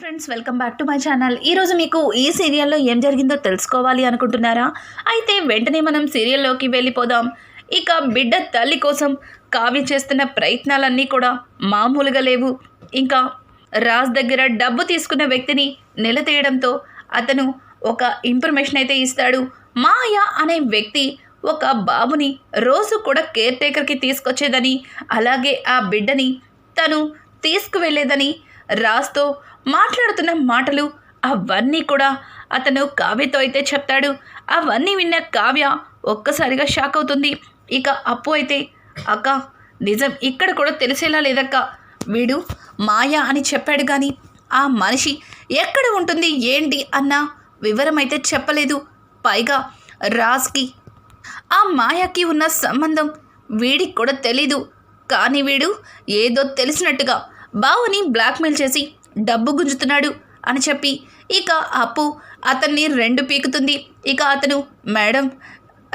Friends welcome back to my channel ఈరోజు మీకు ఈ సీరియల్లో ఏం జరిగిందో తెలుసుకోవాలి అనుకుంటున్నారా? అయితే వెంటనే మనం సీరియల్లోకి వెళ్ళిపోదాం. ఇక బిడ్డ తల్లి కోసం కావ్య చేస్తున్న ప్రయత్నాలన్నీ కూడా మామూలుగా లేవు. ఇంకా రాజ్ దగ్గర డబ్బు తీసుకున్న వ్యక్తిని నిలతీయడంతో అతను ఒక ఇన్ఫర్మేషన్ అయితే ఇస్తాడు. మాయ అనే వ్యక్తి ఒక బాబుని రోజు కూడా కేర్ టేకర్కి తీసుకొచ్చేదని అలాగే ఆ బిడ్డని తను తీసుకువెళ్ళేదని రాజ్తో మాట్లాడుతున్న మాటలు అవన్నీ కూడా అతను కావ్యతో అయితే చెప్తాడు. అవన్నీ విన్న కావ్య ఒక్కసారిగా షాక్ అవుతుంది. ఇక అప్పు అయితే అక్క నిజం ఇక్కడ కూడా తెలిసేలా లేదక్క. వీడు మాయా అని చెప్పాడు కానీ ఆ మనిషి ఎక్కడ ఉంటుంది ఏంటి అన్న వివరమైతే చెప్పలేదు. పైగా రాజ్కి ఆ మాయకి ఉన్న సంబంధం వీడికి కూడా తెలీదు. కానీ వీడు ఏదో తెలిసినట్టుగా బావుని బ్లాక్మెయిల్ చేసి డబ్బు గుంజుతున్నాడు అని చెప్పి ఇక అప్పు అతన్ని రెండు పీకుతుంది. ఇక అతను మేడం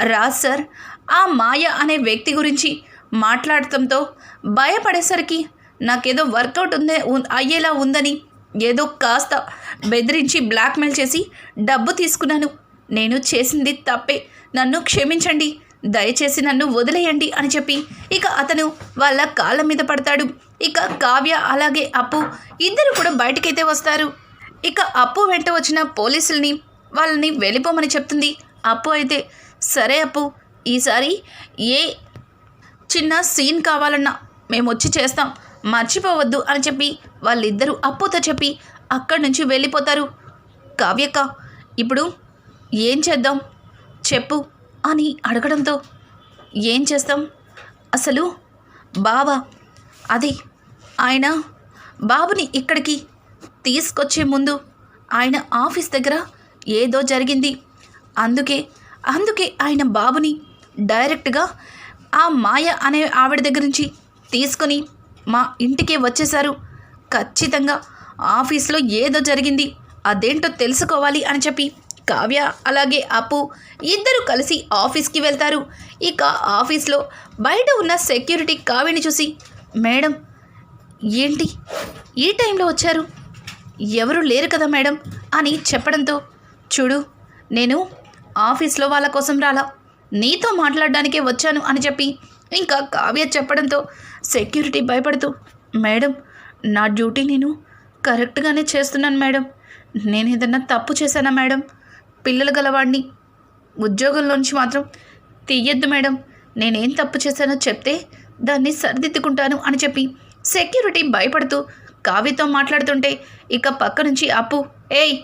రాజ్ సార్. ఆ మాయ అనే వ్యక్తి గురించి మాట్లాడటంతో భయపడేసరికి నాకేదో వర్కౌట్ ఉందే అయ్యేలా ఉందని ఏదో కాస్త బెదిరించి బ్లాక్మెయిల్ చేసి డబ్బు తీసుకున్నాను. నేను చేసింది తప్పే. నన్ను క్షమించండి. దయచేసి నన్ను వదిలేయండి అని చెప్పి ఇక అతను వాళ్ళ కాళ్ళ మీద పడతాడు. ఇక కావ్య అలాగే అప్పు ఇద్దరు కూడా బయటకైతే వస్తారు. ఇక అప్పు వెంట వచ్చిన పోలీసుల్ని వాళ్ళని వెళ్ళిపోమని చెప్తుంది. అప్పు అయితే సరే అప్పు ఈసారి ఏ చిన్న సీన్ కావాలన్నా మేము వచ్చి చేస్తాం మర్చిపోవద్దు అని చెప్పి వాళ్ళిద్దరూ అప్పుతో చెప్పి అక్కడి నుంచి వెళ్ళిపోతారు. కావ్యక్క ఇప్పుడు ఏం చేద్దాం? చెప్పు అని అడగడంతో ఏం చేస్తాం? అసలు బావా అది ఆయన బాబుని ఇక్కడికి తీసుకొచ్చే ముందు ఆయన ఆఫీస్ దగ్గర ఏదో జరిగింది. అందుకే అందుకే ఆయన బాబుని డైరెక్ట్గా ఆ మాయ అనే ఆవిడ దగ్గర నుంచి తీసుకొని మా ఇంటికే వచ్చేశారు. ఖచ్చితంగా ఆఫీస్లో ఏదో జరిగింది. అదేంటో తెలుసుకోవాలి అని చెప్పి కావ్య అలాగే అప్పు ఇద్దరు కలిసి ఆఫీస్కి వెళ్తారు. ఇక ఆఫీస్లో బయట ఉన్న సెక్యూరిటీ కావ్యని చూసి మేడం ఏంటి? ఈ టైంలో వచ్చారు? ఎవరు లేరు కదా మేడం అని చెప్పడంతో చూడు నేను ఆఫీస్లో వాళ్ళ కోసం రాలా నీతో మాట్లాడడానికే వచ్చాను అని చెప్పి ఇంకా కావ్య చెప్పడంతో సెక్యూరిటీ భయపడుతూ మేడం నా డ్యూటీ నేను కరెక్ట్గానే చేస్తున్నాను మేడం. నేను ఏదన్నా తప్పు చేశానా మేడం? పిల్లలు గలవాడిని ఉద్యోగంలోంచి మాత్రం తీయద్దు మేడం. నేనేం తప్పు చేశానో చెప్తే దాన్ని సరిదిద్దుకుంటాను అని చెప్పి సెక్యూరిటీ భయపడుతూ కావ్యతో మాట్లాడుతుంటే ఇక పక్క నుంచి అప్పు ఏయ్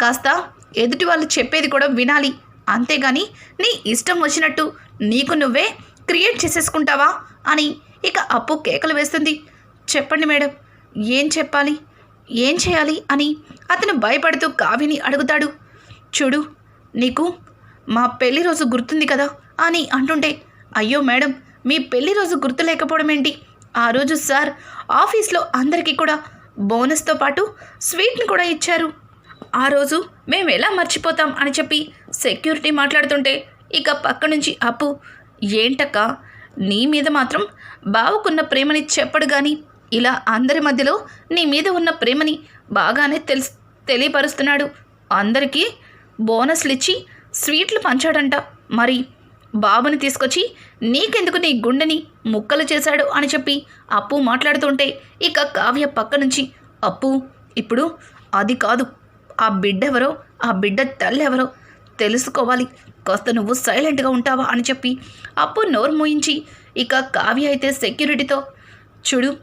కాస్త ఎదుటి వాళ్ళు చెప్పేది కూడా వినాలి. అంతేగాని నీ ఇష్టం వచ్చినట్టు నీకు నువ్వే క్రియేట్ చేసేసుకుంటావా? అని ఇక అప్పు కేకలు వేస్తుంది. చెప్పండి మేడం ఏం చెప్పాలి? ఏం చేయాలి? అని అతను భయపడుతూ కావ్యని అడుగుతాడు. చూడు నీకు మా పెళ్ళి రోజు గుర్తుంది కదా? అని అంటుంటే అయ్యో మేడం మీ పెళ్ళి రోజు గుర్తు లేకపోవడం ఏంటి? ఆ రోజు సార్ ఆఫీస్లో అందరికీ కూడా బోనస్తో పాటు స్వీట్ని కూడా ఇచ్చారు. ఆ రోజు మేము ఎలా మర్చిపోతాం అని చెప్పి సెక్యూరిటీ మాట్లాడుతుంటే ఇక పక్క నుంచి అప్పు ఏంటక్క? నీ మీద మాత్రం బావుకున్న ప్రేమని చెప్పడు కానీ ఇలా అందరి మధ్యలో నీ మీద ఉన్న ప్రేమని బాగానే తెలుసు తెలియపరుస్తున్నాడు. అందరికీ బోనస్లు ఇచ్చి స్వీట్లు పంచాడంట. మరి బాబుని తీసుకొచ్చి నీకెందుకు నీ గుండెని ముక్కలు చేశాడు? అని చెప్పి అప్పు మాట్లాడుతుంటే ఇక కావ్య పక్క నుంచి అప్పు ఇప్పుడు అది కాదు. ఆ బిడ్డెవరో ఆ బిడ్డ తల్లెవరో తెలుసుకోవాలి. కాస్త నువ్వు సైలెంట్గా ఉంటావా? అని చెప్పి అప్పు నోరు మూయించి ఇక కావ్య అయితే సెక్యూరిటీతో చూడు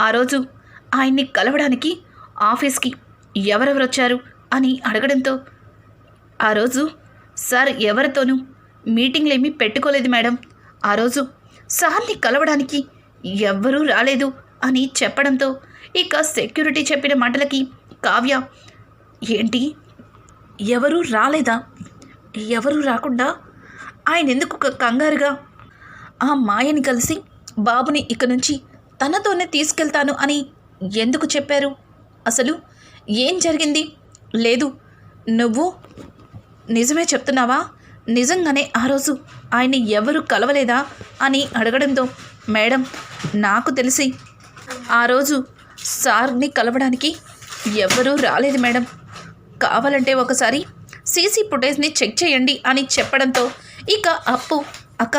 ఆ రోజు ఆయన్ని కలవడానికి ఆఫీస్కి ఎవరెవరు వచ్చారు అని అడగడంతో ఆ రోజు సార్ ఎవరితోనూ మీటింగ్లు ఏమీ పెట్టుకోలేదు మేడం. ఆ రోజు సార్ని కలవడానికి ఎవ్వరూ రాలేదు అని చెప్పడంతో ఇక సెక్యూరిటీ చెప్పిన మాటలకి కావ్య ఏంటి? ఎవరూ రాలేదా? ఎవరూ రాకుండా? ఆయన ఎందుకు కంగారుగా? ఆ మాయని కలిసి బాబుని ఇక నుంచి తనతోనే తీసుకెళ్తాను అని ఎందుకు చెప్పారు? అసలు ఏం జరిగింది? లేదు నువ్వు నిజమే చెప్తున్నావా? నిజంగానే ఆ రోజు ఆయన్ని ఎవరు కలవలేదా అని అడగడంతో మేడం నాకు తెలిసి ఆ రోజు సార్ని కలవడానికి ఎవరూ రాలేదు మేడం. కావాలంటే ఒకసారి సీసీ ఫుటేజ్ని చెక్ చేయండి అని చెప్పడంతో ఇక అప్పు అక్క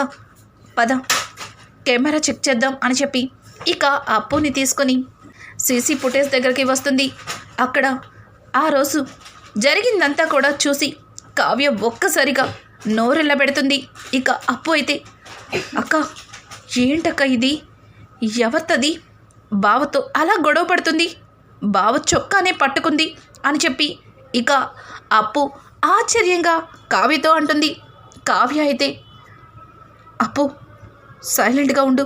పద కెమెరా చెక్ చేద్దాం అని చెప్పి ఇక అప్పుని తీసుకొని సీసీ ఫుటేజ్ దగ్గరికి వస్తుంది. అక్కడ ఆ రోజు జరిగిందంతా కూడా చూసి కావ్య ఒక్కసారిగా నోరెళ్ళ పెడుతుంది ఇక అప్పు అయితే అక్క ఏంటక్క ఇది? ఎవరిది బావతో అలా గొడవ పడుతుంది. బావ చొక్కానే పట్టుకుంది అని చెప్పి ఇక అప్పు ఆశ్చర్యంగా కావ్యతో అంటుంది. కావ్య అయితే అప్పు సైలెంట్గా ఉండు.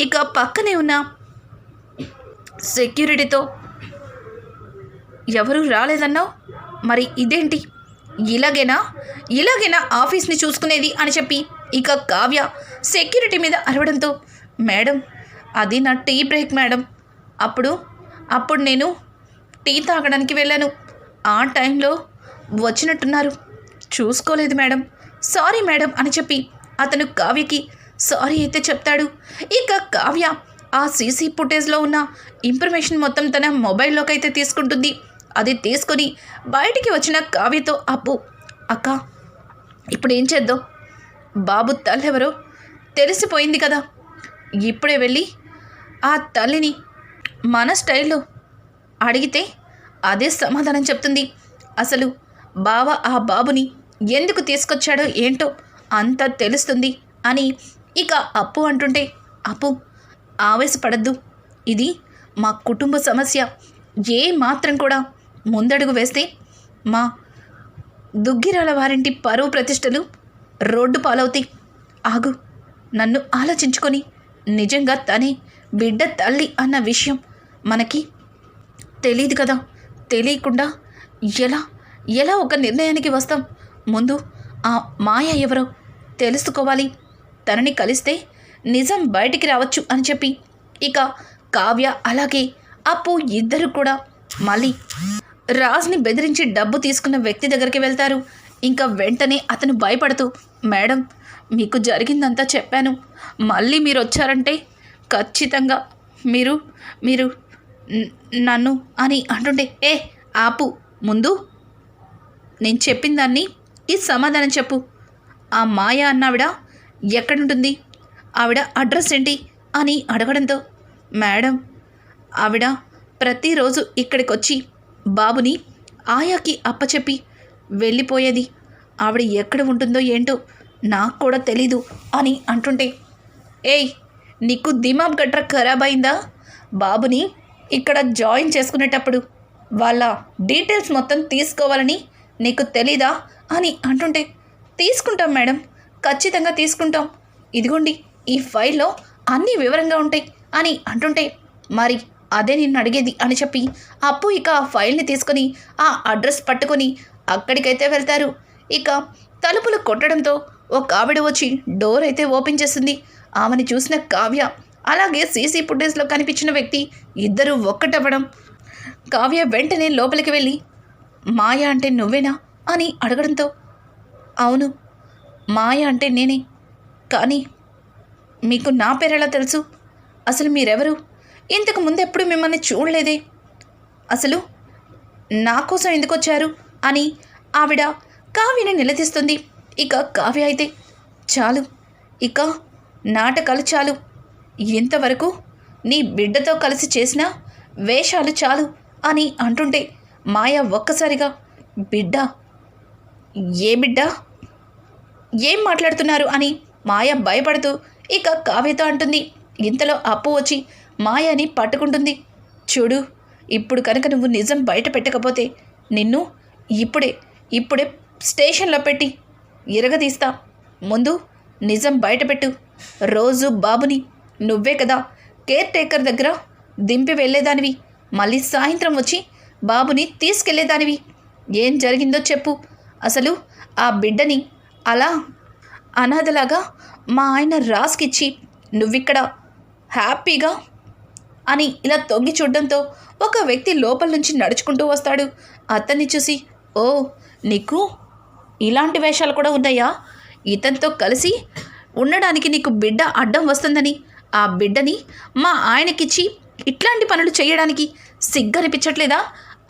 ఇక పక్కనే ఉన్న సెక్యూరిటీతో ఎవరు రాలేదన్నావు? మరి ఇదేంటి? ఇలాగేనా? ఇలాగేనా ఆఫీస్ని చూసుకునేది అని చెప్పి ఇక కావ్య సెక్యూరిటీ మీద అరవడంతో మేడం అది నా టీ బ్రేక్ మేడం. అప్పుడు అప్పుడు నేను టీ తాగడానికి వెళ్ళాను. ఆ టైంలో వచ్చినట్టున్నారు. చూసుకోలేదు మేడం. సారీ మేడం అని చెప్పి అతను కావ్యకి సారీ అయితే చెప్తాడు. ఇక కావ్య ఆ సీసీ ఫుటేజ్లో ఉన్న ఇన్ఫర్మేషన్ మొత్తం తన మొబైల్లోకి అయితే తీసుకుంటుంది. అది తీసుకొని బయటికి వచ్చిన కావ్యతో అప్పు అక్క ఇప్పుడు ఏం చేద్దాం? బాబు తల్లెవరో? తెలిసిపోయింది కదా. ఇప్పుడే వెళ్ళి ఆ తల్లిని మన స్టైల్లో అడిగితే అదే సమాధానం చెప్తుంది. అసలు బావ ఆ బాబుని ఎందుకు తీసుకొచ్చాడో ఏంటో అంతా తెలుస్తుంది అని ఇక అప్పు అంటుంటే అప్పు ఆవేశపడద్దు. ఇది మా కుటుంబ సమస్య. ఏ మాత్రం కూడా ముందడుగు వేస్తే మా దుగ్గిరాల వారింటి పరువు ప్రతిష్టలు రోడ్డు పాలవుతాయి. ఆగు నన్ను ఆలోచించుకొని నిజంగా తనే బిడ్డ తల్లి అన్న విషయం మనకి తెలియదు కదా. తెలియకుండా ఎలా ఎలా ఒక నిర్ణయానికి వస్తాం? ముందు ఆ మాయ ఎవరో తెలుసుకోవాలి. తనని కలిస్తే నిజం బయటికి రావచ్చు అని చెప్పి ఇక కావ్య అలాగే అప్పు ఇద్దరు కూడా మళ్ళీ రాజ్ని బెదిరించి డబ్బు తీసుకున్న వ్యక్తి దగ్గరికి వెళ్తారు. ఇంకా వెంటనే అతను భయపడుతూ మేడం మీకు జరిగిందంతా చెప్పాను. మళ్ళీ మీరు వచ్చారంటే ఖచ్చితంగా మీరు మీరు నన్ను అని అంటుంటే ఏ ఆపు ముందు నేను చెప్పిన దాన్ని ఈ సమాధానం చెప్పు. ఆ మాయ అన్నావిడ ఎక్కడుంటుంది? ఆవిడ అడ్రస్ ఏంటి? అని అడగడంతో మేడం ఆవిడ ప్రతిరోజు ఇక్కడికి వచ్చి బాబుని ఆయాకి అప్పచెప్పి వెళ్ళిపోయేది. ఆవిడ ఎక్కడ ఉంటుందో ఏంటో నాకు కూడా తెలీదు అని అంటుంటే ఏయ్ నీకు దిమాబ్ గట్ర ఖరాబ్ అయిందా? బాబుని ఇక్కడ జాయిన్ చేసుకునేటప్పుడు వాళ్ళ డీటెయిల్స్ మొత్తం తీసుకోవాలని నీకు తెలీదా? అని అంటుంటే తీసుకుంటాం మేడం ఖచ్చితంగా తీసుకుంటాం. ఇదిగోండి ఈ ఫైల్లో అన్నీ వివరంగా ఉంటాయి అని అంటుంటే మరి అదే నిన్ను అడిగేది అని చెప్పి అప్పు ఇక ఆ ఫైల్ని తీసుకొని ఆ అడ్రస్ పట్టుకొని అక్కడికైతే వెళ్తారు. ఇక తలుపులు కొట్టడంతో ఒక ఆవిడ వచ్చి డోర్ అయితే ఓపెన్ చేస్తుంది ఆమెను చూసిన కావ్య అలాగే సీసీ ఫుటేజ్లో కనిపించిన వ్యక్తి ఇద్దరూ ఒక్కటవ్వడం. కావ్య వెంటనే లోపలికి వెళ్ళి మాయ అంటే నువ్వేనా? అని అడగడంతో అవును మాయ అంటే నేనే. కానీ మీకు నా పేరెలా తెలుసు? అసలు మీరెవరు? ఇంతకు ముందు ఎప్పుడు మిమ్మల్ని చూడలేదే? అసలు నా కోసం ఎందుకు వచ్చారు? అని ఆవిడ కావ్యని నిలదీస్తుంది. ఇక కావ్య అయితే చాలు. ఇక నాటకాలు చాలు. ఇంతవరకు నీ బిడ్డతో కలిసి చేసిన వేషాలు చాలు అని అంటుంటే మాయ ఒక్కసారిగా బిడ్డ ఏ బిడ్డ? ఏం మాట్లాడుతున్నారు? అని మాయ భయపడుతూ ఇక కావ్యతో అంటుంది. ఇంతలో అప్పు వచ్చి మాయాని పట్టుకుంటుంది. చూడు ఇప్పుడు కనుక నువ్వు నిజం బయట పెట్టకపోతే నిన్ను ఇప్పుడే ఇప్పుడే స్టేషన్లో పెట్టి ఇరగదీస్తా. ముందు నిజం బయటపెట్టు రోజు బాబుని నువ్వే కదా కేర్ టేకర్ దగ్గర దింపి వెళ్ళేదానివి. మళ్ళీ సాయంత్రం వచ్చి బాబుని తీసుకెళ్ళేదానివి ఏం జరిగిందో చెప్పు. అసలు ఆ బిడ్డని అలా అనాథలాగా మా ఆయన రాస్కిచ్చి నువ్విక్కడ హ్యాపీగా అని ఇలా తొంగి చూడడంతో ఒక వ్యక్తి లోపల నుంచి నడుచుకుంటూ వస్తాడు. అతన్ని చూసి ఓ నీకు ఇలాంటి వేషాలు కూడా ఉన్నాయా? ఇతనితో కలిసి ఉండడానికి నీకు బిడ్డ అడ్డం వస్తుందని ఆ బిడ్డని మా ఆయనకిచ్చి ఇట్లాంటి పనులు చేయడానికి సిగ్గనిపించట్లేదా?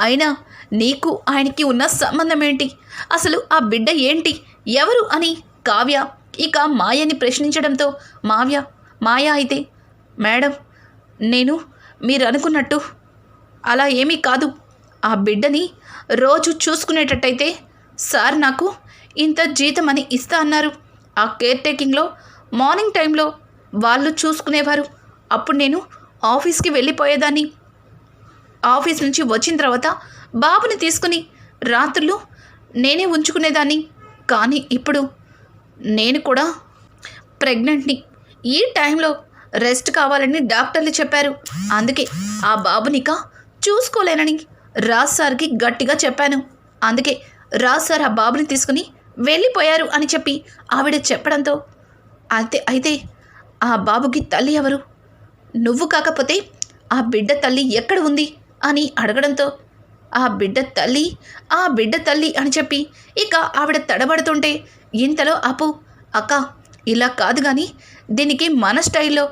అయినా నీకు ఆయనకి ఉన్న సంబంధం ఏంటి? అసలు ఆ బిడ్డ ఏంటి? ఎవరు? అని కావ్య ఇక మాయని ప్రశ్నించడంతో మావ్య మాయ అయితే? మేడం నేను మీరు అనుకున్నట్టు అలా ఏమీ కాదు. ఆ బిడ్డని రోజు చూసుకునేటట్టయితే సార్ నాకు ఇంత జీతం అని ఇస్తా అన్నారు. ఆ కేర్ టేకింగ్లో మార్నింగ్ టైంలో వాళ్ళు చూసుకునేవారు. అప్పుడు నేను ఆఫీస్కి వెళ్ళిపోయేదాన్ని. ఆఫీస్ నుంచి వచ్చిన తర్వాత బాబుని తీసుకుని రాత్రులు నేనే ఉంచుకునేదాన్ని. కానీ ఇప్పుడు నేను కూడా ప్రెగ్నెంట్ని. ఈ టైంలో రెస్ట్ కావాలని డాక్టర్లు చెప్పారు. అందుకే ఆ బాబునిక చూసుకోలేనని రాజ్ సార్కి గట్టిగా చెప్పాను. అందుకే రాజ్ సార్ ఆ బాబుని తీసుకుని వెళ్ళిపోయారు అని చెప్పి ఆవిడ చెప్పడంతో. అయితే అయితే ఆ బాబుకి తల్లి ఎవరు? నువ్వు కాకపోతే ఆ బిడ్డ తల్లి ఎక్కడ ఉంది? అని అడగడంతో ఆ బిడ్డ తల్లి ఆ బిడ్డ తల్లి అని చెప్పి ఇక ఆవిడ తడబడుతుంటే ఇంతలో అప్పు అక్క ఇలా కాదు కానీ దీనికి మన స్టైల్లో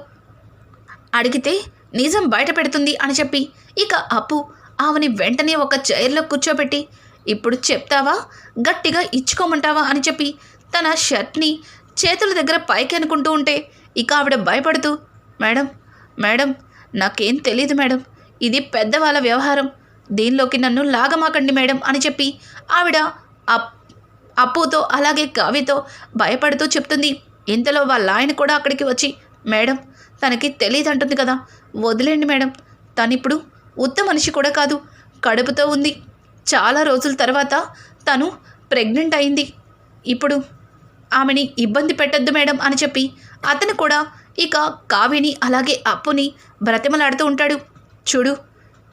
అడిగితే నిజం బయట పెడుతుంది అని చెప్పి ఇక అప్పు ఆమెని వెంటనే ఒక చైర్లో కూర్చోబెట్టి ఇప్పుడు చెప్తావా? గట్టిగా ఇచ్చుకోమంటావా? అని చెప్పి తన షర్ట్ని చేతుల దగ్గర పైకి అనుకుంటూ ఉంటే ఇక ఆవిడ భయపడుతూ మేడం మేడం నాకేం తెలియదు మేడం. ఇది పెద్దవాళ్ళ వ్యవహారం. దీనిలోకి నన్ను లాగమాకండి మేడం అని చెప్పి ఆవిడ అప్ అప్పుతో అలాగే కావ్యతో భయపడుతూ చెప్తుంది. ఇంతలో వాళ్ళ ఆయన కూడా అక్కడికి వచ్చి మేడం తనకి తెలియదు అంటుంది కదా వదిలేండి మేడం. తనిప్పుడు ఉత్త మనిషి కూడా కాదు కడుపుతో ఉంది. చాలా రోజుల తర్వాత తను ప్రెగ్నెంట్ అయింది. ఇప్పుడు ఆమెని ఇబ్బంది పెట్టద్దు మేడం అని చెప్పి అతను కూడా ఇక కావ్యని అలాగే అప్పుని బ్రతిమలాడుతూ ఉంటాడు. చూడు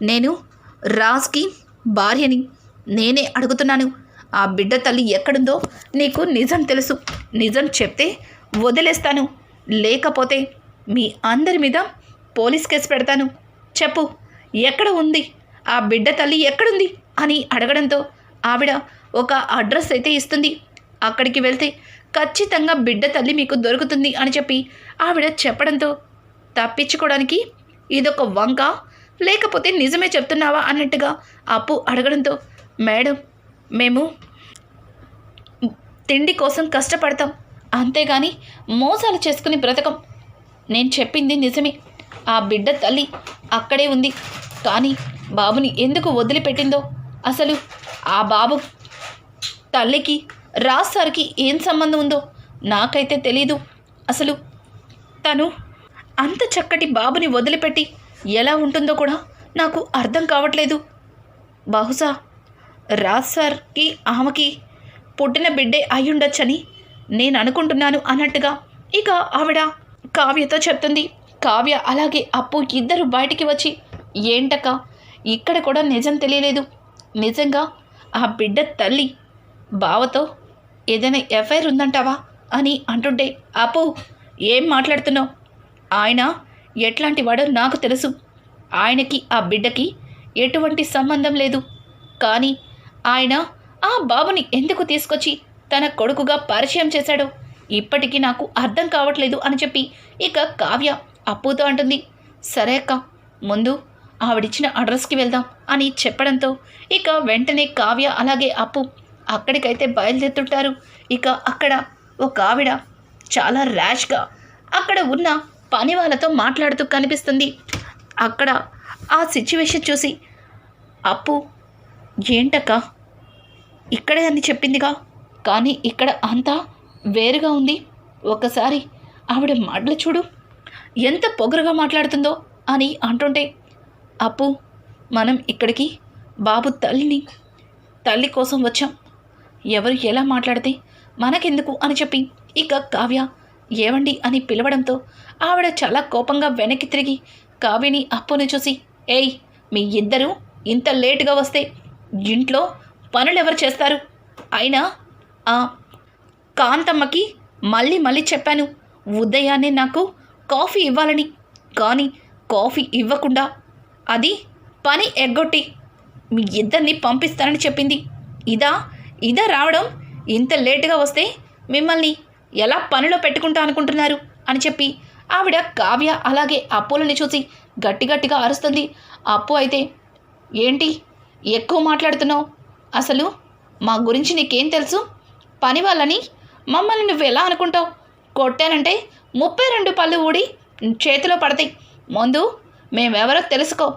నేను రాజ్కి భార్యని నేనే అడుగుతున్నాను. ఆ బిడ్డ తల్లి ఎక్కడుందో నీకు నిజం తెలుసు. నిజం చెప్తే వదిలేస్తాను. లేకపోతే మీ అందరి మీద పోలీస్ కేసు పెడతాను. చెప్పు ఎక్కడ ఉంది? ఆ బిడ్డ తల్లి ఎక్కడుంది? అని అడగడంతో ఆవిడ ఒక అడ్రస్ అయితే ఇస్తుంది. అక్కడికి వెళ్తే ఖచ్చితంగా బిడ్డ తల్లి మీకు దొరుకుతుంది అని చెప్పి ఆవిడ చెప్పడంతో తప్పించుకోవడానికి ఇదొక వంక లేకపోతే నిజమే చెప్తున్నావా అన్నట్టుగా అప్పు అడగడంతో మేడం మేము తిండి కోసం కష్టపడతాం. అంతేగాని మోసాలు చేసుకుని బ్రతకం. నేను చెప్పింది నిజమే. ఆ బిడ్డ తల్లి అక్కడే ఉంది. కానీ బాబుని ఎందుకు వదిలిపెట్టిందో? అసలు ఆ బాబు తల్లికి రాజ్ సార్కి ఏం సంబంధం ఉందో నాకైతే తెలీదు. అసలు తను అంత చక్కటి బాబుని వదిలిపెట్టి ఎలా ఉంటుందో కూడా నాకు అర్థం కావట్లేదు. బహుశా రాజ్ సార్కి ఆమెకి పుట్టిన బిడ్డే అయ్యుండొచ్చని నేను అనుకుంటున్నాను అన్నట్టుగా. ఇక ఆవిడ కావ్యతో చెప్తుంది. కావ్య అలాగే అప్పు ఇద్దరు బయటికి వచ్చి ఏంటక్క? ఇక్కడ కూడా నిజం తెలియలేదు. నిజంగా ఆ బిడ్డ తల్లి బావతో ఏదైనా ఎఫ్ఐఆర్ ఉందంటావా? అని అంటుంటే అప్పు ఏం మాట్లాడుతున్నావు? ఆయన ఎట్లాంటి వాడో నాకు తెలుసు. ఆయనకి ఆ బిడ్డకి ఎటువంటి సంబంధం లేదు. కానీ ఆయన ఆ బాబుని ఎందుకు తీసుకొచ్చి తన కొడుకుగా పరిచయం చేశాడో. ఇప్పటికీ నాకు అర్థం కావట్లేదు అని చెప్పి ఇక కావ్య అప్పుతో అంటుంది. సరే అక్క ముందు ఆవిడిచ్చిన అడ్రస్కి వెళ్దాం అని చెప్పడంతో ఇక వెంటనే కావ్య అలాగే అప్పు అక్కడికైతే బయలుదేరుతుంటారు. ఇక అక్కడ ఒక ఆవిడ చాలా ర్యాష్గా అక్కడ ఉన్న పని వాళ్ళతో మాట్లాడుతూ కనిపిస్తుంది. అక్కడ ఆ సిచ్యువేషన్ చూసి అప్పు ఏంటక్క? ఇక్కడే అని చెప్పిందిగా? కానీ ఇక్కడ అంతా వేరుగా ఉంది. ఒకసారి ఆవిడ మాటలు చూడు. ఎంత పొగరుగా మాట్లాడుతుందో అని అంటుంటే అప్పు మనం ఇక్కడికి బాబు తల్లిని తల్లి కోసం వచ్చాం. ఎవరు ఎలా మాట్లాడితే మనకెందుకు అని చెప్పి ఇక కావ్య ఏవండి అని పిలవడంతో ఆవిడ చాలా కోపంగా వెనక్కి తిరిగి కావ్యని అప్పుని చూసి ఏయ్ మీ ఇద్దరూ ఇంత లేటుగా వస్తే ఇంట్లో పనులు ఎవరు చేస్తారు? అయినా కాంతమ్మకి మళ్ళీ మళ్ళీ చెప్పాను ఉదయాన్నే నాకు కాఫీ ఇవ్వాలని కానీ కాఫీ ఇవ్వకుండా అది పని ఎగ్గొట్టి మీ ఇద్దరిని పంపిస్తానని చెప్పింది. ఇదా ఇదా రావడం ఇంత లేటుగా వస్తే మిమ్మల్ని ఎలా పనిలో పెట్టుకుంటా అనుకుంటున్నారు? అని చెప్పి ఆవిడ కావ్య అలాగే అప్పులని చూసి గట్టి గట్టిగా అరుస్తుంది. అప్పు అయితే ఏంటి? ఎక్కువ మాట్లాడుతున్నావు. అసలు మా గురించి నీకేం తెలుసు? పని వాళ్ళని మమ్మల్ని నువ్వు ఎలా అనుకుంటావు? కొట్టానంటే ముప్పై రెండు పళ్ళు ఊడి చేతిలో పడతాయి. ముందు మేమెవరో తెలుసుకో.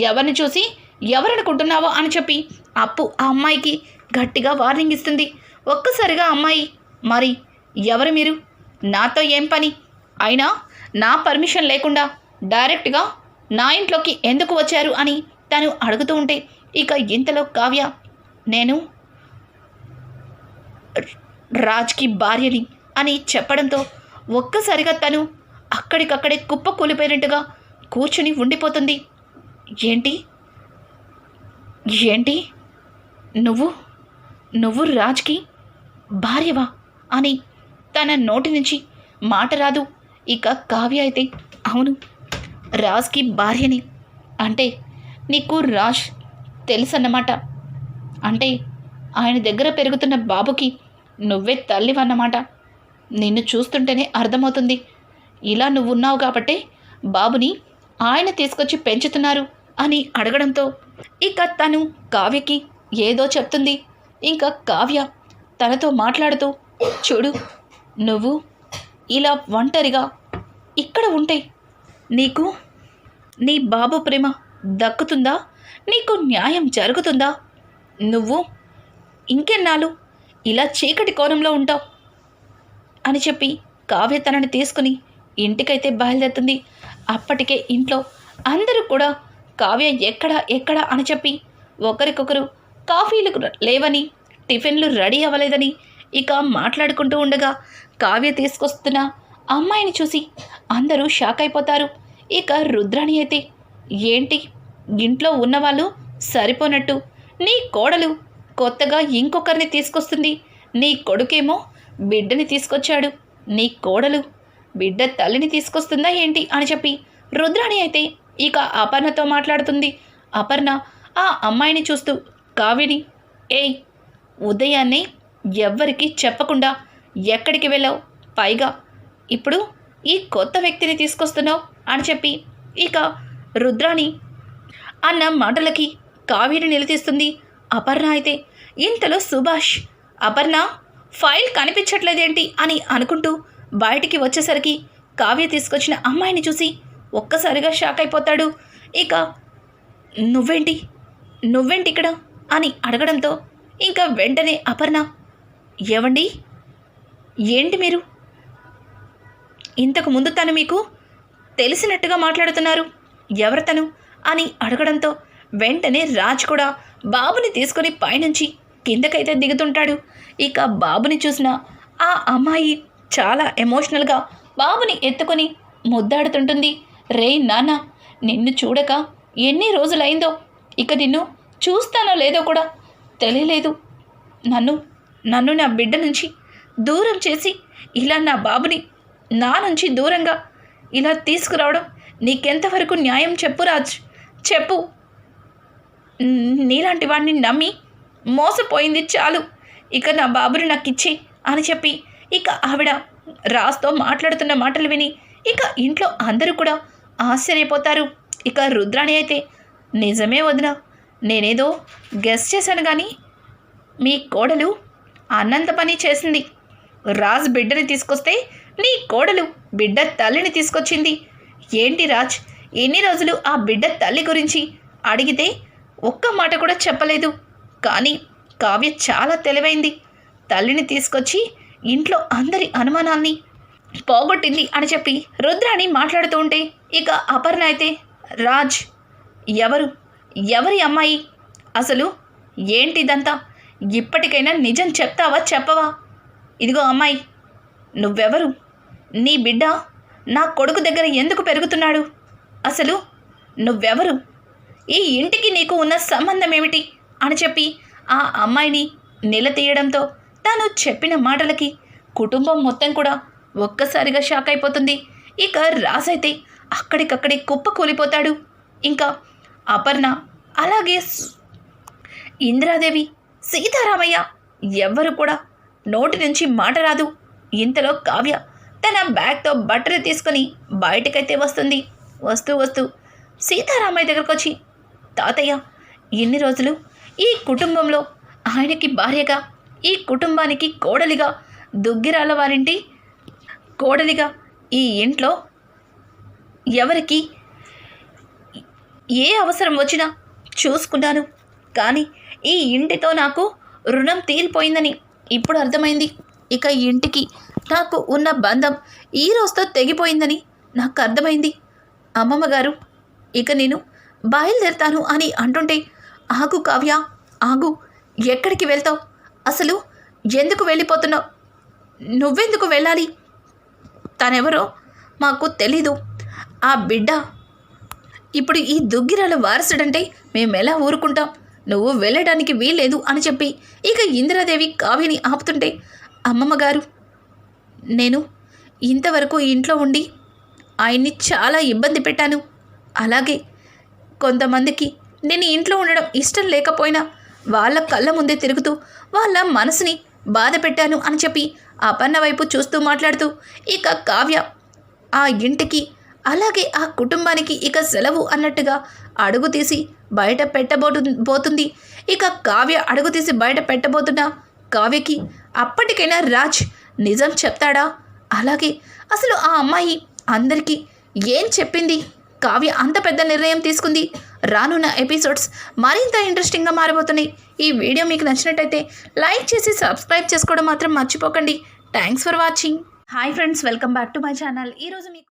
ఎవరిని చూసి ఎవరనుకుంటున్నావో అని చెప్పి అప్పు ఆ అమ్మాయికి గట్టిగా వార్నింగ్ ఇస్తుంది. ఒక్కసారిగా అమ్మాయి మరి ఎవరు మీరు? నాతో ఏం పని? అయినా నా పర్మిషన్ లేకుండా డైరెక్ట్గా నా ఇంట్లోకి ఎందుకు వచ్చారు? అని తను అడుగుతూ ఉంటే ఇక ఇంతలో కావ్య నేను రాజ్కి భార్యని అని చెప్పడంతో ఒక్కసారిగా తను అక్కడికక్కడే కుప్ప కూలిపోయినట్టుగా కూర్చుని ఉండిపోతుంది. ఏంటి? ఏంటి? నువ్వు? నువ్వు రాజ్కి భార్యవా? అని తన నోటి నుంచి మాట రాదు. ఇక కావ్య అయితే అవును రాజ్కి భార్యని. అంటే నీకు రాజ్ తెలుసన్నమాట. అంటే ఆయన దగ్గర పెరుగుతున్న బాబుకి నువ్వే తల్లివన్నమాట. నిన్ను చూస్తుంటేనే అర్థమవుతుంది. ఇలా నువ్వున్నావు కాబట్టే బాబుని ఆయన తీసుకొచ్చి పెంచుతున్నారు అని అడగడంతో ఇక తను కావ్యకి ఏదో చెప్తుంది. ఇంకా కావ్య తనతో మాట్లాడుతూ చూడు నువ్వు ఇలా ఒంటరిగా ఇక్కడ ఉంటే నీకు నీ బాబు ప్రేమ దక్కుతుందా? నీకు న్యాయం జరుగుతుందా? నువ్వు ఇంకెన్నాళ్ళు ఇలా చీకటి కోణంలో ఉంటావు? అని చెప్పి కావ్య తనని తీసుకుని ఇంటికైతే బయలుదేరుతుంది. అప్పటికే ఇంట్లో అందరూ కూడా కావ్య ఎక్కడ ఎక్కడ అని చెప్పి ఒకరికొకరు కాఫీలు లేవని టిఫిన్లు రెడీ అవ్వలేదని ఇక మాట్లాడుకుంటూ ఉండగా కావ్య తీసుకొస్తున్న అమ్మాయిని చూసి అందరూ షాక్ అయిపోతారు. ఇక రుద్రాణి అయితే ఏంటి? ఇంట్లో ఉన్నవాళ్ళు సరిపోనట్టు నీ కోడలు కొత్తగా ఇంకొకరిని తీసుకొస్తుంది. నీ కొడుకేమో బిడ్డని తీసుకొచ్చాడు. నీ కోడలు బిడ్డ తల్లిని తీసుకొస్తుందా ఏంటి అని చెప్పి రుద్రాణి అయితే ఇక అపర్ణతో మాట్లాడుతుంది. అపర్ణ ఆ అమ్మాయిని చూస్తూ కావ్యని ఏయ్ ఉదయాన్నే ఎవ్వరికి చెప్పకుండా ఎక్కడికి వెళ్ళావు? పైగా ఇప్పుడు ఈ కొత్త వ్యక్తిని తీసుకొస్తున్నావు అని చెప్పి ఇక రుద్రాణి అన్న మాటలకి కావ్యని నిలదీస్తుంది. అపర్ణ అయితే ఇంతలో సుభాష్ అపర్ణ ఫైల్ కనిపించట్లేదేంటి? అని అనుకుంటూ బయటికి వచ్చేసరికి కావ్య తీసుకొచ్చిన అమ్మాయిని చూసి ఒక్కసారిగా షాక్ అయిపోతాడు. ఇక నువ్వేంటి? నువ్వేంటి ఇక్కడ అని అడగడంతో ఇంకా వెంటనే అపర్ణ ఏవండి? ఏంటి మీరు? ఇంతకు ముందు తను మీకు తెలిసినట్టుగా మాట్లాడుతున్నారు. ఎవరు తను? అని అడగడంతో వెంటనే రాజ్ కూడా బాబుని తీసుకొని పైనుంచి కిందకైతే దిగుతుంటాడు. ఇక బాబుని చూసిన ఆ అమ్మాయి చాలా ఎమోషనల్గా బాబుని ఎత్తుకొని ముద్దాడుతుంటుంది. రే నాన్న నిన్ను చూడక ఎన్ని రోజులైందో? ఇక నిన్ను చూస్తానో లేదో కూడా తెలియలేదు. నన్ను నన్ను నా బిడ్డ నుంచి దూరం చేసి ఇలా నా బాబుని నా నుంచి దూరంగా ఇలా తీసుకురావడం నీకెంతవరకు న్యాయం చెప్పు రాజ్? చెప్పు. నీలాంటి వాడిని నమ్మి మోసపోయింది చాలు. ఇక నా బాబుని నాకు ఇచ్చి అని చెప్పి ఇక ఆవిడ రాస్తో మాట్లాడుతున్న మాటలు విని ఇక ఇంట్లో అందరూ కూడా ఆశ్చర్యపోతారు. ఇక రుద్రాణి అయితే నిజమే వదిన నేనేదో గెస్ చేశాను కానీ మీ కోడలు అన్నంత పని చేసింది. రాజ్ బిడ్డని తీసుకొస్తే నీ కోడలు బిడ్డ తల్లిని తీసుకొచ్చింది. ఏంటి రాజ్ ఎన్ని రోజులు ఆ బిడ్డ తల్లి గురించి అడిగితే ఒక్క మాట కూడా చెప్పలేదు. కానీ కావ్య చాలా తెలివైంది. తల్లిని తీసుకొచ్చి ఇంట్లో అందరి అనుమానాల్ని పోగొట్టింది అని చెప్పి రుద్రాణి మాట్లాడుతూ ఉంటే ఇక అపర్ణ అయితే రాజ్ ఎవరు? ఎవరి అమ్మాయి? అసలు ఏంటిదంతా? ఇప్పటికైనా నిజం చెప్తావా చెప్పవా? ఇదిగో అమ్మాయి నువ్వెవరు? నీ బిడ్డ నా కొడుకు దగ్గర ఎందుకు పెరుగుతున్నాడు? అసలు నువ్వెవరు? ఈ ఇంటికి నీకు ఉన్న సంబంధం ఏమిటి? అని చెప్పి ఆ అమ్మాయిని నిలతీయడంతో తాను చెప్పిన మాటలకి కుటుంబం మొత్తం కూడా ఒక్కసారిగా షాక్ అయిపోతుంది. ఇక రాజైతే అక్కడికక్కడే కుప్ప కూలిపోతాడు. ఇంకా అపర్ణ అలాగే ఇందిరాదేవి సీతారామయ్య ఎవ్వరు కూడా నోటి నుంచి మాట రాదు. ఇంతలో కావ్య తన బ్యాగ్తో బట్టలు తీసుకొని బయటకైతే వస్తుంది. వస్తూ వస్తూ సీతారామయ్య దగ్గరకు వచ్చి తాతయ్య ఎన్ని రోజులు? ఈ కుటుంబంలో ఆయనకి భార్యగా ఈ కుటుంబానికి కోడలిగా దుగ్గిరాల వారింటి కోడలిగా ఈ ఇంట్లో ఎవరికి ఏ అవసరం వచ్చినా చూసుకున్నాను. కానీ ఈ ఇంటితో నాకు రుణం తీరిపోయిందని ఇప్పుడు అర్థమైంది. ఇక ఈ ఇంటికి నాకు ఉన్న బంధం ఈ రోజుతో తెగిపోయిందని నాకు అర్థమైంది. అమ్మమ్మ గారు ఇక నేను బయలుదేరుతాను అని అంటుంటే ఆగు కావ్య ఆగు. ఎక్కడికి వెళ్తావు? అసలు ఎందుకు వెళ్ళిపోతున్నావు? నువ్వెందుకు వెళ్ళాలి? తనెవరో మాకు తెలీదు. ఆ బిడ్డ ఇప్పుడు ఈ దుగ్గిరాల వారసుడంటే మేము ఎలా ఊరుకుంటాం? నువ్వు వెళ్ళడానికి వీల్లేదు అని చెప్పి ఇక ఇందిరాదేవి కావ్యని ఆపుతుంటే అమ్మమ్మ గారు నేను ఇంతవరకు ఇంట్లో ఉండి ఆయన్ని చాలా ఇబ్బంది పెట్టాను. అలాగే కొంతమందికి నేను ఇంట్లో ఉండడం ఇష్టం లేకపోయినా వాళ్ళ కళ్ళ ముందే తిరుగుతూ వాళ్ళ మనసుని బాధ పెట్టాను అని చెప్పి అపన్న వైపు చూస్తూ మాట్లాడుతూ ఇక కావ్య ఆ ఇంటికి అలాగే ఆ కుటుంబానికి ఇక సెలవు అన్నట్టుగా అడుగు తీసి బయట పెట్టబోతు పోతుంది ఇక కావ్య అడుగు తీసి బయట పెట్టబోతున్న కావ్యకి అప్పటికైనా రాజ్ నిజం చెప్తాడా? అలాగే అసలు ఆ అమ్మాయి అందరికీ ఏం చెప్పింది? కావ్య అంత పెద్ద నిర్ణయం తీసుకుంది. రానున్న ఎపిసోడ్స్ మరింత ఇంట్రెస్టింగ్గా మారబోతున్నాయి. ఈ వీడియో మీకు నచ్చినట్టయితే లైక్ చేసి సబ్స్క్రైబ్ చేసుకోవడం మాత్రం మర్చిపోకండి. Thanks for watching. Hi friends welcome back to my channel. ఈరోజు మీకు